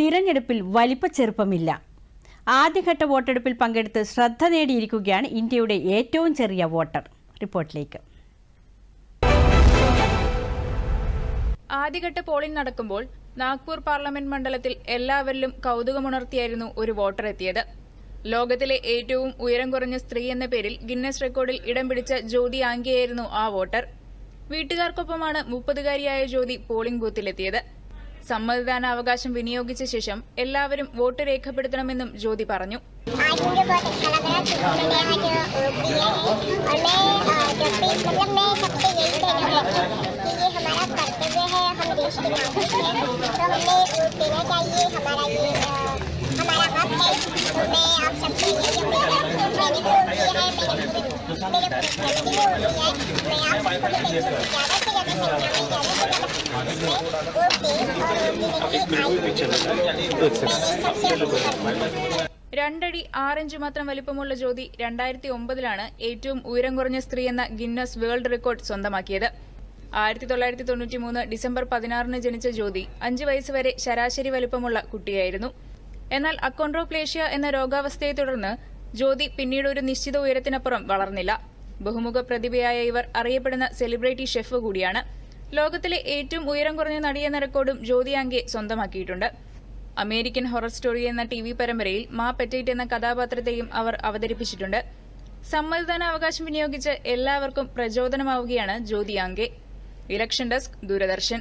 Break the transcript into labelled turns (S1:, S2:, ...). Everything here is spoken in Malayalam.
S1: തിരഞ്ഞെടുപ്പിൽ വലിപ്പച്ചെറുപ്പമില്ല ആദ്യഘട്ട വോട്ടെടുപ്പിൽ പങ്കെടുത്ത് ശ്രദ്ധ നേടിയിരിക്കുകയാണ് ഇന്ത്യയുടെ ഏറ്റവും ചെറിയ വോട്ടർ. റിപ്പോർട്ടിലേക്ക്.
S2: ആദ്യഘട്ട പോളിംഗ് നടക്കുമ്പോൾ നാഗ്പൂർ പാർലമെന്റ് മണ്ഡലത്തിൽ എല്ലാവരിലും കൗതുകമുണർത്തിയായിരുന്നു ഒരു വോട്ടർ എത്തിയത്. ലോകത്തിലെ ഏറ്റവും ഉയരം കുറഞ്ഞ സ്ത്രീ എന്ന പേരിൽ ഗിന്നസ് റെക്കോർഡിൽ ഇടം പിടിച്ച ജ്യോതി ആംഗിയായിരുന്നു ആ വോട്ടർ. വീട്ടുകാർക്കൊപ്പമാണ് മുപ്പതുകാരിയായ ജ്യോതി പോളിംഗ് ബൂത്തിലെത്തിയത്. സമ്മതിദാന അവകാശം വിനിയോഗിച്ച ശേഷം എല്ലാവരും വോട്ട് രേഖപ്പെടുത്തണമെന്നും ജ്യോതി പറഞ്ഞു
S3: आज मुझे बहुत अच्छा लग रहा है क्योंकि मैंने आज वोट दिया है और मैं अ, जब भी मतलब मैं सबसे यही कहना चाहती हूँ कि ये हमारा कर्तव्य है हम देश के नागरिक हैं तो हमें वोट देना चाहिए हमारा ये अ, हमारा हक है तो मैं आप सबसे यही अपील करती हूँ मैंने भी वोट दिया है मेरे पूरे मेरे पूरी फैमिली ने वोट दिया है मैं आप सबको भी कहती हूँ कि ज़्यादा से ज़्यादा संख्या में ज़्यादा से ज़्यादा इसमें वोट दें और वोट देने के लिए आए मेरी
S2: രണ്ടടി ആറിഞ്ച് മാത്രം വലിപ്പമുള്ള ജ്യോതി രണ്ടായിരത്തി ഒമ്പതിലാണ് ഏറ്റവും ഉയരം കുറഞ്ഞ സ്ത്രീ എന്ന ഗിന്നസ് വേൾഡ് റെക്കോർഡ് സ്വന്തമാക്കിയത്. ആയിരത്തി തൊള്ളായിരത്തി തൊണ്ണൂറ്റി മൂന്ന് ഡിസംബർ പതിനാറിന് ജനിച്ച ജ്യോതി അഞ്ച് വയസ്സുവരെ ശരാശരി വലിപ്പമുള്ള കുട്ടിയായിരുന്നു. എന്നാൽ അക്കോൺട്രോപ്ലേഷ്യ എന്ന രോഗാവസ്ഥയെ തുടർന്ന് ജ്യോതി പിന്നീട് ഒരു നിശ്ചിത ഉയരത്തിനപ്പുറം വളർന്നില്ല. ബഹുമുഖ പ്രതിഭയായ ഇവർ അറിയപ്പെടുന്ന സെലിബ്രിറ്റി ഷെഫ് കൂടിയാണ്. ലോകത്തിലെ ഏറ്റവും ഉയരം കുറഞ്ഞ നടിയെന്ന റെക്കോർഡും ജ്യോതി ആംഗെ സ്വന്തമാക്കിയിട്ടുണ്ട്. അമേരിക്കൻ ഹൊറർ സ്റ്റോറി എന്ന ടി വി പരമ്പരയിൽ മാ പെറ്റൈറ്റ് എന്ന കഥാപാത്രത്തെയും അവർ അവതരിപ്പിച്ചിട്ടുണ്ട്. സമ്മതിദാന അവകാശം വിനിയോഗിച്ച് എല്ലാവർക്കും പ്രചോദനമാവുകയാണ് ജ്യോതി ആംഗെ. Election desk Doordarshan.